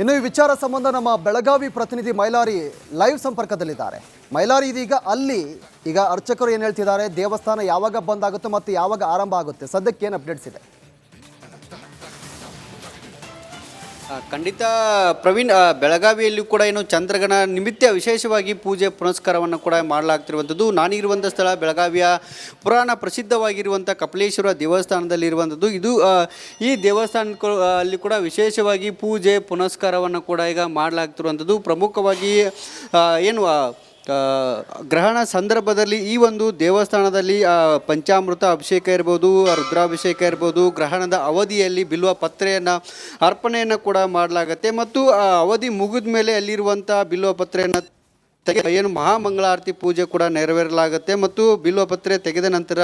ಇನ್ನು ಈ ವಿಚಾರ ಸಂಬಂಧ ನಮ್ಮ ಬೆಳಗಾವಿ ಪ್ರತಿನಿಧಿ ಮೈಲಾರಿ ಲೈವ್ ಸಂಪರ್ಕದಲ್ಲಿದ್ದಾರೆ. ಮೈಲಾರಿ ಇದೀಗ ಅಲ್ಲಿ ಈಗ ಅರ್ಚಕರು ಏನು ಹೇಳ್ತಿದ್ದಾರೆ, ದೇವಸ್ಥಾನ ಯಾವಾಗ ಬಂದ್ ಆಗುತ್ತೆ ಮತ್ತು ಯಾವಾಗ ಆರಂಭ ಆಗುತ್ತೆ? ಸದ್ಯಕ್ಕೆ ಏನು ಅಪ್ಡೇಟ್ಸ್ ಇದೆ? ಖಂಡಿತ ಪ್ರವೀಣ್ ಬೆಳಗಾವಿಯಲ್ಲೂ ಕೂಡ ಏನು ಚಂದ್ರಗಣ ನಿಮಿತ್ತ ವಿಶೇಷವಾಗಿ ಪೂಜೆ ಪುನಸ್ಕಾರವನ್ನು ಕೂಡ ಮಾಡಲಾಗ್ತಿರುವಂಥದ್ದು. ನಾನಿರುವಂಥ ಸ್ಥಳ ಬೆಳಗಾವಿಯ ಪುರಾಣ ಪ್ರಸಿದ್ಧವಾಗಿರುವಂಥ ಕಪಿಲೇಶ್ವರ ದೇವಸ್ಥಾನದಲ್ಲಿರುವಂಥದ್ದು. ಇದು ಈ ದೇವಸ್ಥಾನ ಅಲ್ಲಿ ಕೂಡ ವಿಶೇಷವಾಗಿ ಪೂಜೆ ಪುನಸ್ಕಾರವನ್ನು ಕೂಡ ಈಗ ಮಾಡಲಾಗ್ತಿರುವಂಥದ್ದು. ಪ್ರಮುಖವಾಗಿ ಏನು ಗ್ರಹಣ ಸಂದರ್ಭದಲ್ಲಿ ಈ ಒಂದು ದೇವಸ್ಥಾನದಲ್ಲಿ ಪಂಚಾಮೃತ ಅಭಿಷೇಕ ಇರ್ಬೋದು, ರುದ್ರಾಭಿಷೇಕ ಇರ್ಬೋದು, ಗ್ರಹಣದ ಅವಧಿಯಲ್ಲಿ ಬಿಲ್ವ ಪತ್ರೆಯನ್ನು, ಅರ್ಪಣೆಯನ್ನು ಕೂಡ ಮಾಡಲಾಗತ್ತೆ. ಮತ್ತು ಆ ಅವಧಿ ಮುಗಿದ ಮೇಲೆ ಅಲ್ಲಿರುವಂಥ ಬಿಲ್ವ ಪತ್ರೆಯನ್ನು ತೆಗೆ ಏನು ಮಹಾಮಂಗಳಾರತಿ ಪೂಜೆ ಕೂಡ ನೆರವೇರಲಾಗುತ್ತೆ ಮತ್ತು ಬಿಲ್ವಪತ್ರೆ ತೆಗೆದ ನಂತರ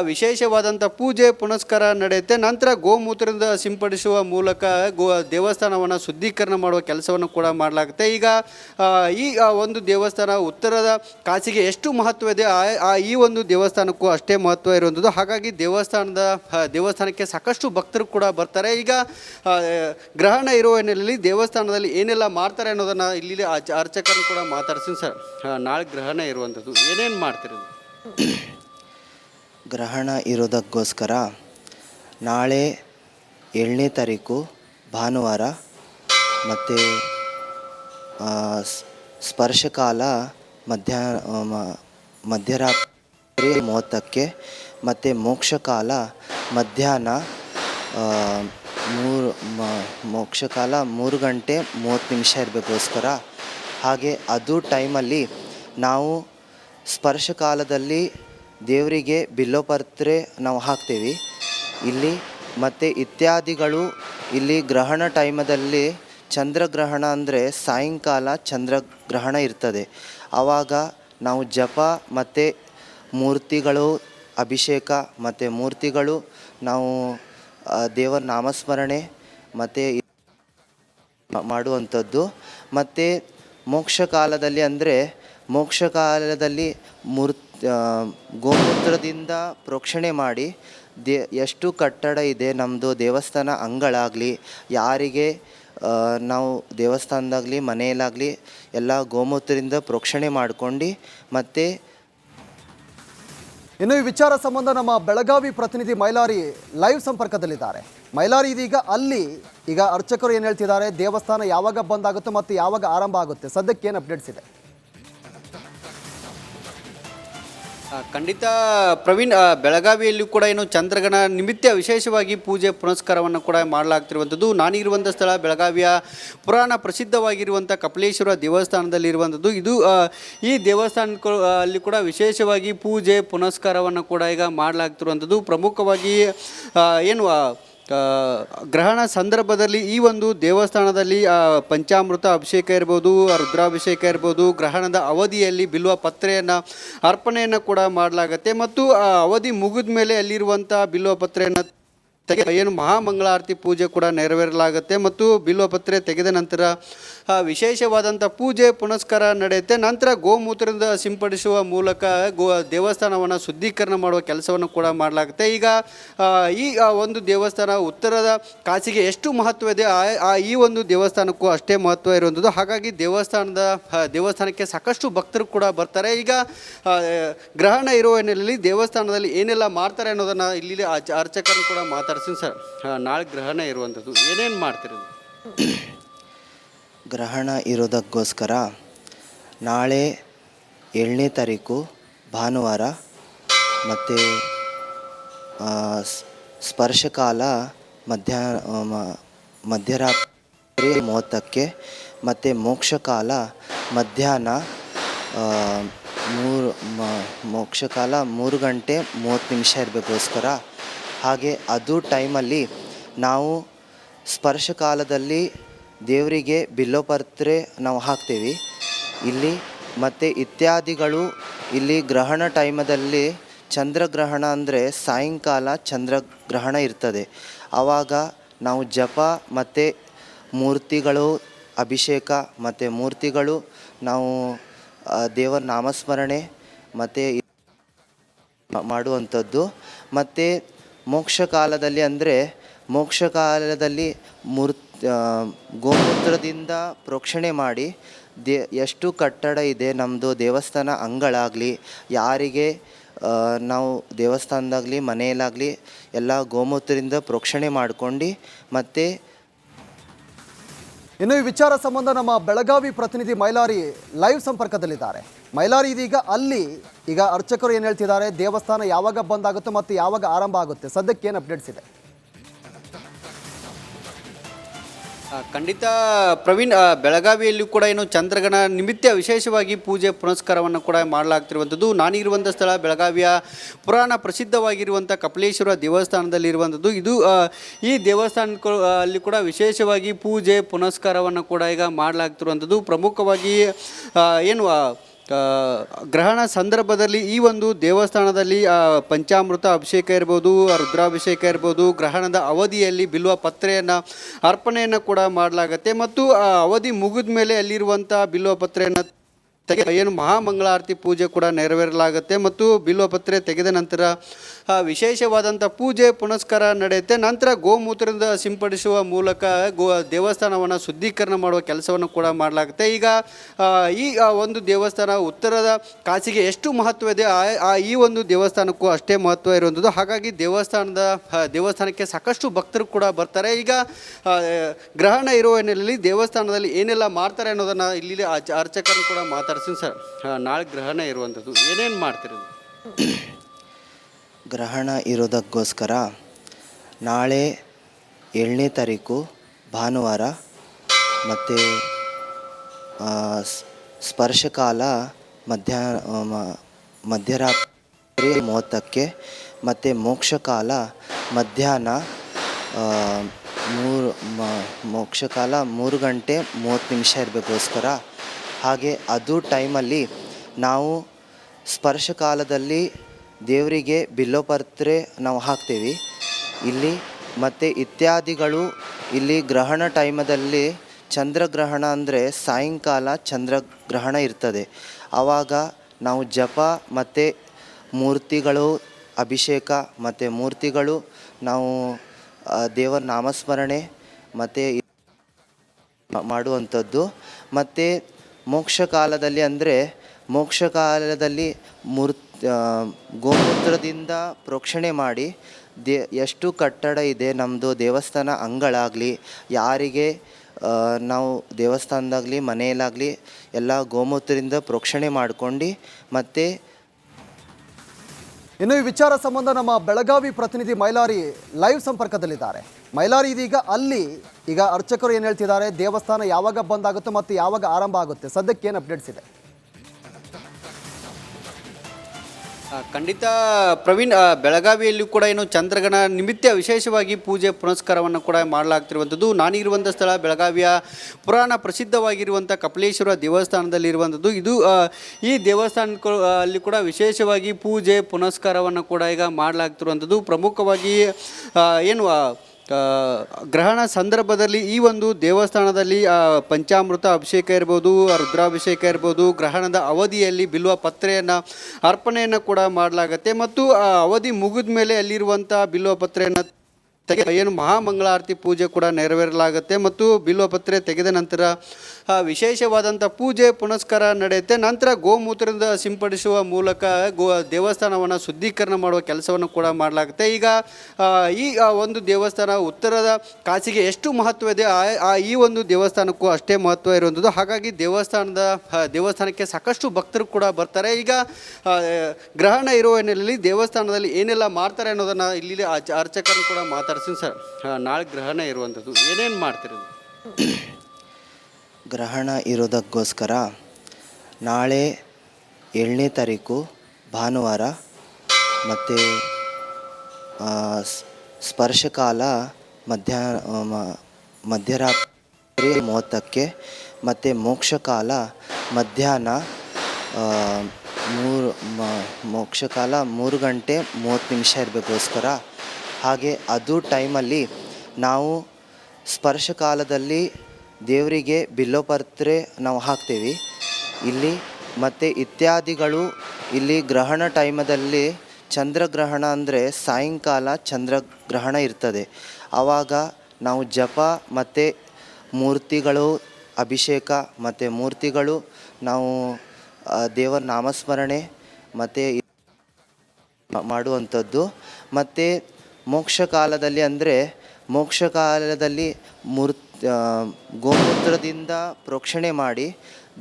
ವಿಶೇಷವಾದಂಥ ಪೂಜೆ ಪುನಸ್ಕಾರ ನಡೆಯುತ್ತೆ. ನಂತರ ಗೋಮೂತ್ರದ ಸಿಂಪಡಿಸುವ ಮೂಲಕ ಗೋ, ದೇವಸ್ಥಾನವನ್ನು ಶುದ್ಧೀಕರಣ ಮಾಡುವ ಕೆಲಸವನ್ನು ಕೂಡ ಮಾಡಲಾಗುತ್ತೆ. ಈಗ ಈ ಒಂದು ದೇವಸ್ಥಾನ ಉತ್ತರದ ಕಾಸಿಗೆ ಎಷ್ಟು ಮಹತ್ವ ಇದೆ, ಆ- ಈ ಒಂದು ದೇವಸ್ಥಾನಕ್ಕೂ ಅಷ್ಟೇ ಮಹತ್ವ ಇರುವಂಥದ್ದು. ಹಾಗಾಗಿ ದೇವಸ್ಥಾನದ ದೇವಸ್ಥಾನಕ್ಕೆ ಸಾಕಷ್ಟು ಭಕ್ತರು ಕೂಡ ಬರ್ತಾರೆ. ಈಗ ಗ್ರಹಣ ಇರುವ ಹಿನ್ನೆಲೆಯಲ್ಲಿ ದೇವಸ್ಥಾನದಲ್ಲಿ ಏನೆಲ್ಲ ಮಾಡ್ತಾರೆ ಅನ್ನೋದನ್ನು ಇಲ್ಲಿ ಅರ್ಚಕರು ಕೂಡ ಕೂಡ ಮಾತಾಡ್ತೀನಿ ಸರ್. ನಾಳೆ ಗ್ರಹಣ ಇರುವಂಥದ್ದು. ಏನೇನು ಮಾಡ್ತೀರಿ? ಗ್ರಹಣ ಇರೋದಕ್ಕೋಸ್ಕರ ನಾಳೆ ಏಳನೇ ತಾರೀಕು, ಭಾನುವಾರ ಮತ್ತು ಸ್ಪರ್ಶಕಾಲ ಮಧ್ಯಾಹ್ನ ಮಧ್ಯರಾತ್ರಿ ಮೂವತ್ತಕ್ಕೆ ಮತ್ತು ಮೋಕ್ಷಕಾಲ ಮಧ್ಯಾಹ್ನ ಮೂರು ಮೋಕ್ಷಕಾಲ ಮೂರು ಗಂಟೆ ಮೂವತ್ತು ನಿಮಿಷ ಇರಬೇಕೋಸ್ಕರ ಹಾಗೆ ಅದು ಟೈಮಲ್ಲಿ ನಾವು ಸ್ಪರ್ಶ ಕಾಲದಲ್ಲಿ ದೇವರಿಗೆ ಬಿಲ್ಲೋಪತ್ರೆ ನಾವು ಹಾಕ್ತೀವಿ. ಇಲ್ಲಿ ಮತ್ತು ಇತ್ಯಾದಿಗಳು ಇಲ್ಲಿ ಗ್ರಹಣ ಟೈಮದಲ್ಲಿ ಚಂದ್ರಗ್ರಹಣ ಅಂದರೆ ಸಾಯಂಕಾಲ ಚಂದ್ರಗ್ರಹಣ ಇರ್ತದೆ. ಆವಾಗ ನಾವು ಜಪ ಮತ್ತು ಮೂರ್ತಿಗಳು, ಅಭಿಷೇಕ ಮತ್ತು ಮೂರ್ತಿಗಳು, ನಾವು ದೇವರ ನಾಮಸ್ಮರಣೆ ಮತ್ತು ಮಾಡುವಂಥದ್ದು. ಮತ್ತು ಮೋಕ್ಷ ಕಾಲದಲ್ಲಿ ಅಂದರೆ ಮೋಕ್ಷ ಕಾಲದಲ್ಲಿ ಮೂರ್ ಗೋಮೂತ್ರದಿಂದ ಪ್ರೋಕ್ಷಣೆ ಮಾಡಿ ದೇ, ಎಷ್ಟು ಕಟ್ಟಡ ಇದೆ ನಮ್ಮದು ದೇವಸ್ಥಾನ ಅಂಗಳಾಗಲಿ, ಯಾರಿಗೆ ನಾವು ದೇವಸ್ಥಾನದಾಗಲಿ, ಮನೆಯಲ್ಲಾಗಲಿ ಎಲ್ಲ ಗೋಮೂತ್ರದಿಂದ ಪ್ರೋಕ್ಷಣೆ ಮಾಡ್ಕೊಂಡು ಮತ್ತು ಇನ್ನು ಈ ವಿಚಾರ ಸಂಬಂಧ ನಮ್ಮ ಬೆಳಗಾವಿ ಪ್ರತಿನಿಧಿ ಮೈಲಾರಿ ಲೈವ್ ಸಂಪರ್ಕದಲ್ಲಿದ್ದಾರೆ. ಮೈಲಾರಿ ಇದೀಗ ಅಲ್ಲಿ ಈಗ ಅರ್ಚಕರು ಏನು ಹೇಳ್ತಿದ್ದಾರೆ, ದೇವಸ್ಥಾನ ಯಾವಾಗ ಬಂದ್ ಆಗುತ್ತೆ ಮತ್ತು ಯಾವಾಗ ಆರಂಭ ಆಗುತ್ತೆ? ಸದ್ಯಕ್ಕೆ ಏನು ಅಪ್ಡೇಟ್ಸ್ ಇದೆ? ಖಂಡಿತ ಪ್ರವೀಣ್ ಬೆಳಗಾವಿಯಲ್ಲೂ ಕೂಡ ಏನು ಚಂದ್ರಗಣ ನಿಮಿತ್ತ ವಿಶೇಷವಾಗಿ ಪೂಜೆ ಪುನಸ್ಕಾರವನ್ನು ಕೂಡ ಮಾಡಲಾಗ್ತಿರುವಂಥದ್ದು. ನಾನಿರುವಂಥ ಸ್ಥಳ ಬೆಳಗಾವಿಯ ಪುರಾಣ ಪ್ರಸಿದ್ಧವಾಗಿರುವಂಥ ಕಪಿಲೇಶ್ವರ ದೇವಸ್ಥಾನದಲ್ಲಿರುವಂಥದ್ದು. ಇದು ಈ ದೇವಸ್ಥಾನ ಅಲ್ಲಿ ಕೂಡ ವಿಶೇಷವಾಗಿ ಪೂಜೆ ಪುನಸ್ಕಾರವನ್ನು ಕೂಡ ಈಗ ಮಾಡಲಾಗ್ತಿರುವಂಥದ್ದು. ಪ್ರಮುಖವಾಗಿ ಏನು ಗ್ರಹಣ ಸಂದರ್ಭದಲ್ಲಿ ಈ ಒಂದು ದೇವಸ್ಥಾನದಲ್ಲಿ ಪಂಚಾಮೃತ ಅಭಿಷೇಕ ಇರ್ಬೋದು, ರುದ್ರಾಭಿಷೇಕ ಇರ್ಬೋದು, ಗ್ರಹಣದ ಅವಧಿಯಲ್ಲಿ ಬಿಲ್ವ ಪತ್ರೆಯನ್ನು, ಅರ್ಪಣೆಯನ್ನು ಕೂಡ ಮಾಡಲಾಗತ್ತೆ. ಮತ್ತು ಆ ಅವಧಿ ಮುಗಿದ ಮೇಲೆ ಅಲ್ಲಿರುವಂಥ ಬಿಲ್ವ ಪತ್ರೆಯನ್ನು ತೆಗೆ ಏನು ಮಹಾಮಂಗಳಾರತಿ ಪೂಜೆ ಕೂಡ ನೆರವೇರಲಾಗುತ್ತೆ ಮತ್ತು ಬಿಲ್ವಪತ್ರೆ ತೆಗೆದ ನಂತರ ವಿಶೇಷವಾದಂಥ ಪೂಜೆ ಪುನಸ್ಕಾರ ನಡೆಯುತ್ತೆ. ನಂತರ ಗೋಮೂತ್ರದಿಂದ ಸಿಂಪಡಿಸುವ ಮೂಲಕ ಗೋ, ದೇವಸ್ಥಾನವನ್ನು ಶುದ್ಧೀಕರಣ ಮಾಡುವ ಕೆಲಸವನ್ನು ಕೂಡ ಮಾಡಲಾಗುತ್ತೆ. ಈಗ ಈ ಒಂದು ದೇವಸ್ಥಾನ ಉತ್ತರದ ಕಾಸಿಗೆ ಎಷ್ಟು ಮಹತ್ವ ಇದೆ, ಆ- ಈ ಒಂದು ದೇವಸ್ಥಾನಕ್ಕೂ ಅಷ್ಟೇ ಮಹತ್ವ ಇರುವಂಥದ್ದು. ಹಾಗಾಗಿ ದೇವಸ್ಥಾನದ ದೇವಸ್ಥಾನಕ್ಕೆ ಸಾಕಷ್ಟು ಭಕ್ತರು ಕೂಡ ಬರ್ತಾರೆ. ಈಗ ಗ್ರಹಣ ಇರುವ ಹಿನ್ನೆಲೆಯಲ್ಲಿ ದೇವಸ್ಥಾನದಲ್ಲಿ ಏನೆಲ್ಲ ಮಾಡ್ತಾರೆ ಅನ್ನೋದನ್ನು ಇಲ್ಲಿ ಅರ್ಚಕರು ಕೂಡ ಕೂಡ ಮಾತಾಡ್ತೀನಿ ಸರ್. ನಾಳೆ ಗ್ರಹಣ ಇರುವಂಥದ್ದು. ಏನೇನು ಮಾಡ್ತೀರಿ? ಗ್ರಹಣ ಇರೋದಕ್ಕೋಸ್ಕರ ನಾಳೆ ಏಳನೇ ತಾರೀಕು, ಭಾನುವಾರ ಮತ್ತು ಸ್ಪರ್ಶಕಾಲ ಮಧ್ಯಾಹ್ನ ಮಧ್ಯರಾತ್ರಿ ಮೂವತ್ತಕ್ಕೆ ಮತ್ತು ಮೋಕ್ಷಕಾಲ ಮಧ್ಯಾಹ್ನ ಮೂರು ಮೋಕ್ಷಕಾಲ ಮೂರು ಗಂಟೆ ಮೂವತ್ತು ನಿಮಿಷ ಇರಬೇಕೋಸ್ಕರ ಹಾಗೆ ಅದು ಟೈಮಲ್ಲಿ ನಾವು ಸ್ಪರ್ಶ ಕಾಲದಲ್ಲಿ ದೇವರಿಗೆ ಬಿಲ್ಲೋಪತ್ರೆ ನಾವು ಹಾಕ್ತೀವಿ. ಇಲ್ಲಿ ಮತ್ತು ಇತ್ಯಾದಿಗಳು ಇಲ್ಲಿ ಗ್ರಹಣ ಟೈಮದಲ್ಲಿ ಚಂದ್ರಗ್ರಹಣ ಅಂದರೆ ಸಾಯಂಕಾಲ ಚಂದ್ರಗ್ರಹಣ ಇರ್ತದೆ. ಆವಾಗ ನಾವು ಜಪ ಮತ್ತು ಮೂರ್ತಿಗಳು, ಅಭಿಷೇಕ ಮತ್ತು ಮೂರ್ತಿಗಳು, ನಾವು ದೇವರ ನಾಮಸ್ಮರಣೆ ಮತ್ತು ಮಾಡುವಂಥದ್ದು. ಮತ್ತು ಮೋಕ್ಷ ಕಾಲದಲ್ಲಿ ಅಂದರೆ ಮೋಕ್ಷ ಕಾಲದಲ್ಲಿ ಮೂರ್ ಗೋಮೂತ್ರದಿಂದ ಪ್ರೋಕ್ಷಣೆ ಮಾಡಿ ದೇ, ಎಷ್ಟು ಕಟ್ಟಡ ಇದೆ ನಮ್ಮದು ದೇವಸ್ಥಾನ ಅಂಗಳಾಗಲಿ, ಯಾರಿಗೆ ನಾವು ದೇವಸ್ಥಾನದಾಗಲಿ, ಮನೆಯಲ್ಲಾಗಲಿ ಎಲ್ಲ ಗೋಮೂತ್ರದಿಂದ ಪ್ರೋಕ್ಷಣೆ ಮಾಡ್ಕೊಂಡು ಮತ್ತು ಇನ್ನು ಈ ವಿಚಾರ ಸಂಬಂಧ ನಮ್ಮ ಬೆಳಗಾವಿ ಪ್ರತಿನಿಧಿ ಮೈಲಾರಿ ಲೈವ್ ಸಂಪರ್ಕದಲ್ಲಿದ್ದಾರೆ. ಮೈಲಾರಿ ಇದೀಗ ಅಲ್ಲಿ ಈಗ ಅರ್ಚಕರು ಏನು ಹೇಳ್ತಿದ್ದಾರೆ, ದೇವಸ್ಥಾನ ಯಾವಾಗ ಬಂದ್ ಆಗುತ್ತೆ ಮತ್ತು ಯಾವಾಗ ಆರಂಭ ಆಗುತ್ತೆ? ಸದ್ಯಕ್ಕೆ ಏನು ಅಪ್ಡೇಟ್ಸ್ ಇದೆ? ಖಂಡಿತ ಪ್ರವೀಣ್ ಬೆಳಗಾವಿಯಲ್ಲೂ ಕೂಡ ಏನು ಚಂದ್ರಗಣ ನಿಮಿತ್ತ ವಿಶೇಷವಾಗಿ ಪೂಜೆ ಪುನಸ್ಕಾರವನ್ನು ಕೂಡ ಮಾಡಲಾಗ್ತಿರುವಂಥದ್ದು. ನಾನಿರುವಂಥ ಸ್ಥಳ ಬೆಳಗಾವಿಯ ಪುರಾಣ ಪ್ರಸಿದ್ಧವಾಗಿರುವಂಥ ಕಪಿಲೇಶ್ವರ ದೇವಸ್ಥಾನದಲ್ಲಿರುವಂಥದ್ದು. ಇದು ಈ ದೇವಸ್ಥಾನ ಅಲ್ಲಿ ಕೂಡ ವಿಶೇಷವಾಗಿ ಪೂಜೆ ಪುನಸ್ಕಾರವನ್ನು ಕೂಡ ಈಗ ಮಾಡಲಾಗ್ತಿರುವಂಥದ್ದು. ಪ್ರಮುಖವಾಗಿ ಏನು ಗ್ರಹಣ ಸಂದರ್ಭದಲ್ಲಿ ಈ ಒಂದು ದೇವಸ್ಥಾನದಲ್ಲಿ ಪಂಚಾಮೃತ ಅಭಿಷೇಕ ಇರ್ಬೋದು, ರುದ್ರಾಭಿಷೇಕ ಇರ್ಬೋದು, ಗ್ರಹಣದ ಅವಧಿಯಲ್ಲಿ ಬಿಲ್ವ ಪತ್ರೆಯನ್ನು, ಅರ್ಪಣೆಯನ್ನು ಕೂಡ ಮಾಡಲಾಗತ್ತೆ. ಮತ್ತು ಆ ಅವಧಿ ಮುಗಿದ ಮೇಲೆ ಅಲ್ಲಿರುವಂಥ ಬಿಲ್ವ ಪತ್ರೆಯನ್ನು ತೆಗೆ ಏನು ಮಹಾಮಂಗಳಾರತಿ ಪೂಜೆ ಕೂಡ ನೆರವೇರಲಾಗುತ್ತೆ ಮತ್ತು ಬಿಲ್ವಪತ್ರೆ ತೆಗೆದ ನಂತರ ವಿಶೇಷವಾದಂಥ ಪೂಜೆ ಪುನಸ್ಕಾರ ನಡೆಯುತ್ತೆ. ನಂತರ ಗೋಮೂತ್ರದಿಂದ ಸಿಂಪಡಿಸುವ ಮೂಲಕ ಗೋ, ದೇವಸ್ಥಾನವನ್ನು ಶುದ್ಧೀಕರಣ ಮಾಡುವ ಕೆಲಸವನ್ನು ಕೂಡ ಮಾಡಲಾಗುತ್ತೆ. ಈಗ ಈ ಒಂದು ದೇವಸ್ಥಾನ ಉತ್ತರದ ಕಾಸಿಗೆ ಎಷ್ಟು ಮಹತ್ವ ಇದೆ, ಆ- ಈ ಒಂದು ದೇವಸ್ಥಾನಕ್ಕೂ ಅಷ್ಟೇ ಮಹತ್ವ ಇರುವಂಥದ್ದು. ಹಾಗಾಗಿ ದೇವಸ್ಥಾನದ ದೇವಸ್ಥಾನಕ್ಕೆ ಸಾಕಷ್ಟು ಭಕ್ತರು ಕೂಡ ಬರ್ತಾರೆ. ಈಗ ಗ್ರಹಣ ಇರುವ ಹಿನ್ನೆಲೆಯಲ್ಲಿ ದೇವಸ್ಥಾನದಲ್ಲಿ ಏನೆಲ್ಲ ಮಾಡ್ತಾರೆ ಅನ್ನೋದನ್ನು ಇಲ್ಲಿ ಅರ್ಚ- ಅರ್ಚಕರು ಕೂಡ ಮಾತಾಡ್ತೀನಿ ಸರ್. ನಾಳೆ ಗ್ರಹಣ ಇರುವಂಥದ್ದು. ಏನೇನು ಮಾಡ್ತಿರೋದು ಗ್ರಹಣ ಇರೋದಕ್ಕೋಸ್ಕರ ನಾಳೆ ಏಳನೇ ತಾರೀಕು, ಭಾನುವಾರ ಮತ್ತು ಸ್ಪರ್ಶಕಾಲ ಮಧ್ಯಾಹ್ನ ಮಧ್ಯರಾತ್ರಿ ಮೂವತ್ತಕ್ಕೆ ಮತ್ತು ಮೋಕ್ಷಕಾಲ ಮಧ್ಯಾಹ್ನ ಮೂರು ಮೋಕ್ಷಕಾಲ ಮೂರು ಗಂಟೆ ಮೂವತ್ತು ನಿಮಿಷ ಇರಬೇಕೋಸ್ಕರ ಹಾಗೆ ಅದು ಟೈಮಲ್ಲಿ ನಾವು ಸ್ಪರ್ಶ ಕಾಲದಲ್ಲಿ ದೇವರಿಗೆ ಬಿಲ್ಲೋಪತ್ರೆ ನಾವು ಹಾಕ್ತೀವಿ. ಇಲ್ಲಿ ಮತ್ತು ಇತ್ಯಾದಿಗಳು ಇಲ್ಲಿ ಗ್ರಹಣ ಟೈಮದಲ್ಲಿ ಚಂದ್ರಗ್ರಹಣ ಅಂದರೆ ಸಾಯಂಕಾಲ ಚಂದ್ರಗ್ರಹಣ ಇರ್ತದೆ. ಆವಾಗ ನಾವು ಜಪ ಮತ್ತು ಮೂರ್ತಿಗಳು, ಅಭಿಷೇಕ ಮತ್ತು ಮೂರ್ತಿಗಳು, ನಾವು ದೇವರ ನಾಮಸ್ಮರಣೆ ಮತ್ತು ಮಾಡುವಂಥದ್ದು. ಮತ್ತು ಮೋಕ್ಷ ಕಾಲದಲ್ಲಿ ಅಂದರೆ ಮೋಕ್ಷ ಕಾಲದಲ್ಲಿ ಮೂರ್ ಗೋಮೂತ್ರದಿಂದ ಪ್ರೋಕ್ಷಣೆ ಮಾಡಿ ದೇ, ಎಷ್ಟು ಕಟ್ಟಡ ಇದೆ ನಮ್ಮದು ದೇವಸ್ಥಾನ ಅಂಗಳಾಗಲಿ, ಯಾರಿಗೆ ನಾವು ದೇವಸ್ಥಾನದಾಗಲಿ, ಮನೆಯಲ್ಲಾಗಲಿ ಎಲ್ಲ ಗೋಮೂತ್ರದಿಂದ ಪ್ರೋಕ್ಷಣೆ ಮಾಡ್ಕೊಂಡು ಮತ್ತು ಇನ್ನು ಈ ವಿಚಾರ ಸಂಬಂಧ ನಮ್ಮ ಬೆಳಗಾವಿ ಪ್ರತಿನಿಧಿ ಮೈಲಾರಿ ಲೈವ್ ಸಂಪರ್ಕದಲ್ಲಿದ್ದಾರೆ. ಮೈಲಾರಿ ಇದೀಗ ಅಲ್ಲಿ. ಈಗ ಅರ್ಚಕರು ಏನು ಹೇಳ್ತಿದ್ದಾರೆ? ದೇವಸ್ಥಾನ ಯಾವಾಗ ಬಂದ್ ಆಗುತ್ತೆ ಮತ್ತು ಯಾವಾಗ ಆರಂಭ ಆಗುತ್ತೆ? ಸದ್ಯಕ್ಕೆ ಏನು ಅಪ್ಡೇಟ್ಸ್ ಇದೆ? ಖಂಡಿತ ಪ್ರವೀಣ್ ಬೆಳಗಾವಿಯಲ್ಲೂ ಕೂಡ ಏನು ಚಂದ್ರಗಣ ನಿಮಿತ್ತ ವಿಶೇಷವಾಗಿ ಪೂಜೆ ಪುನಸ್ಕಾರವನ್ನು ಕೂಡ ಮಾಡಲಾಗ್ತಿರುವಂಥದ್ದು. ನಾನಿರುವಂಥ ಸ್ಥಳ ಬೆಳಗಾವಿಯ ಪುರಾಣ ಪ್ರಸಿದ್ಧವಾಗಿರುವಂಥ ಕಪಿಲೇಶ್ವರ ದೇವಸ್ಥಾನದಲ್ಲಿರುವಂಥದ್ದು. ಇದು ಈ ದೇವಸ್ಥಾನ ಅಲ್ಲಿ ಕೂಡ ವಿಶೇಷವಾಗಿ ಪೂಜೆ ಪುನಸ್ಕಾರವನ್ನು ಕೂಡ ಈಗ ಮಾಡಲಾಗ್ತಿರುವಂಥದ್ದು. ಪ್ರಮುಖವಾಗಿ ಏನು ಗ್ರಹಣ ಸಂದರ್ಭದಲ್ಲಿ ಈ ಒಂದು ದೇವಸ್ಥಾನದಲ್ಲಿ ಪಂಚಾಮೃತ ಅಭಿಷೇಕ ಇರ್ಬೋದು, ರುದ್ರಾಭಿಷೇಕ ಇರ್ಬೋದು, ಗ್ರಹಣದ ಅವಧಿಯಲ್ಲಿ ಬಿಲ್ವ ಪತ್ರೆಯನ್ನು, ಅರ್ಪಣೆಯನ್ನು ಕೂಡ ಮಾಡಲಾಗತ್ತೆ. ಮತ್ತು ಆ ಅವಧಿ ಮುಗಿದ ಮೇಲೆ ಅಲ್ಲಿರುವಂಥ ಬಿಲ್ವ ಪತ್ರೆಯನ್ನು ತೆಗೆ ಏನು ಮಹಾಮಂಗಳಾರತಿ ಪೂಜೆ ಕೂಡ ನೆರವೇರಲಾಗುತ್ತೆ ಮತ್ತು ಬಿಲ್ವಪತ್ರೆ ತೆಗೆದ ನಂತರ ವಿಶೇಷವಾದಂಥ ಪೂಜೆ ಪುನಸ್ಕಾರ ನಡೆಯುತ್ತೆ. ನಂತರ ಗೋಮೂತ್ರದ ಸಿಂಪಡಿಸುವ ಮೂಲಕ ಗೋ, ದೇವಸ್ಥಾನವನ್ನು ಶುದ್ಧೀಕರಣ ಮಾಡುವ ಕೆಲಸವನ್ನು ಕೂಡ ಮಾಡಲಾಗುತ್ತೆ. ಈಗ ಈ ಒಂದು ದೇವಸ್ಥಾನ ಉತ್ತರದ ಕಾಸಿಗೆ ಎಷ್ಟು ಮಹತ್ವ ಇದೆ? ಆ- ಈ ಒಂದು ದೇವಸ್ಥಾನಕ್ಕೂ ಅಷ್ಟೇ ಮಹತ್ವ ಇರುವಂಥದ್ದು. ಹಾಗಾಗಿ ದೇವಸ್ಥಾನದ ದೇವಸ್ಥಾನಕ್ಕೆ ಸಾಕಷ್ಟು ಭಕ್ತರು ಕೂಡ ಬರ್ತಾರೆ. ಈಗ ಗ್ರಹಣ ಇರುವ ಹಿನ್ನೆಲೆಯಲ್ಲಿ ದೇವಸ್ಥಾನದಲ್ಲಿ ಏನೆಲ್ಲ ಮಾಡ್ತಾರೆ ಅನ್ನೋದನ್ನು ಇಲ್ಲಿ ಅರ್ಚ- ಅರ್ಚಕರು ಕೂಡ ಮಾತಾಡ್ತೀನಿ ಸರ್. ನಾಳೆ ಗ್ರಹಣ ಇರುವಂಥದ್ದು. ಏನೇನು ಮಾಡ್ತೀರಿ? ಗ್ರಹಣ ಇರೋದಕ್ಕೋಸ್ಕರ ನಾಳೆ ಏಳನೇ ತಾರೀಕು, ಭಾನುವಾರ ಮತ್ತು ಸ್ಪರ್ಶಕಾಲ ಮಧ್ಯಾಹ್ನ ಮಧ್ಯರಾತ್ರಿ ಮೂವತ್ತಕ್ಕೆ ಮತ್ತು ಮೋಕ್ಷಕಾಲ ಮಧ್ಯಾಹ್ನ ಮೂರು ಮೋಕ್ಷಕಾಲ ಮೂರು ಗಂಟೆ ಮೂವತ್ತು ನಿಮಿಷ ಇರಬೇಕೋಸ್ಕರ ಹಾಗೆ ಅದು ಟೈಮಲ್ಲಿ ನಾವು ಸ್ಪರ್ಶ ಕಾಲದಲ್ಲಿ ದೇವರಿಗೆ ಬಿಲ್ಲೋಪತ್ರೆ ನಾವು ಹಾಕ್ತೀವಿ. ಇಲ್ಲಿ ಮತ್ತು ಇತ್ಯಾದಿಗಳು ಇಲ್ಲಿ ಗ್ರಹಣ ಟೈಮದಲ್ಲಿ ಚಂದ್ರಗ್ರಹಣ ಅಂದರೆ ಸಾಯಂಕಾಲ ಚಂದ್ರಗ್ರಹಣ ಇರ್ತದೆ. ಆವಾಗ ನಾವು ಜಪ ಮತ್ತು ಮೂರ್ತಿಗಳು, ಅಭಿಷೇಕ ಮತ್ತು ಮೂರ್ತಿಗಳು, ನಾವು ದೇವರ ನಾಮಸ್ಮರಣೆ ಮತ್ತು ಮಾಡುವಂಥದ್ದು. ಮತ್ತು ಮೋಕ್ಷ ಕಾಲದಲ್ಲಿ ಅಂದರೆ ಮೋಕ್ಷ ಕಾಲದಲ್ಲಿ ಮೂರ್ ಗೋಮೂತ್ರದಿಂದ ಪ್ರೋಕ್ಷಣೆ ಮಾಡಿ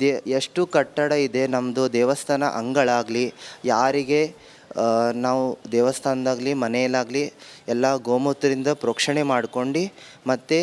ದೇ, ಎಷ್ಟು ಕಟ್ಟಡ ಇದೆ ನಮ್ಮದು ದೇವಸ್ಥಾನ ಅಂಗಳಾಗಲಿ, ಯಾರಿಗೆ ನಾವು ದೇವಸ್ಥಾನದಾಗಲಿ, ಮನೆಯಲ್ಲಾಗಲಿ ಎಲ್ಲ ಗೋಮೂತ್ರದಿಂದ ಪ್ರೋಕ್ಷಣೆ ಮಾಡ್ಕೊಂಡು ಮತ್ತು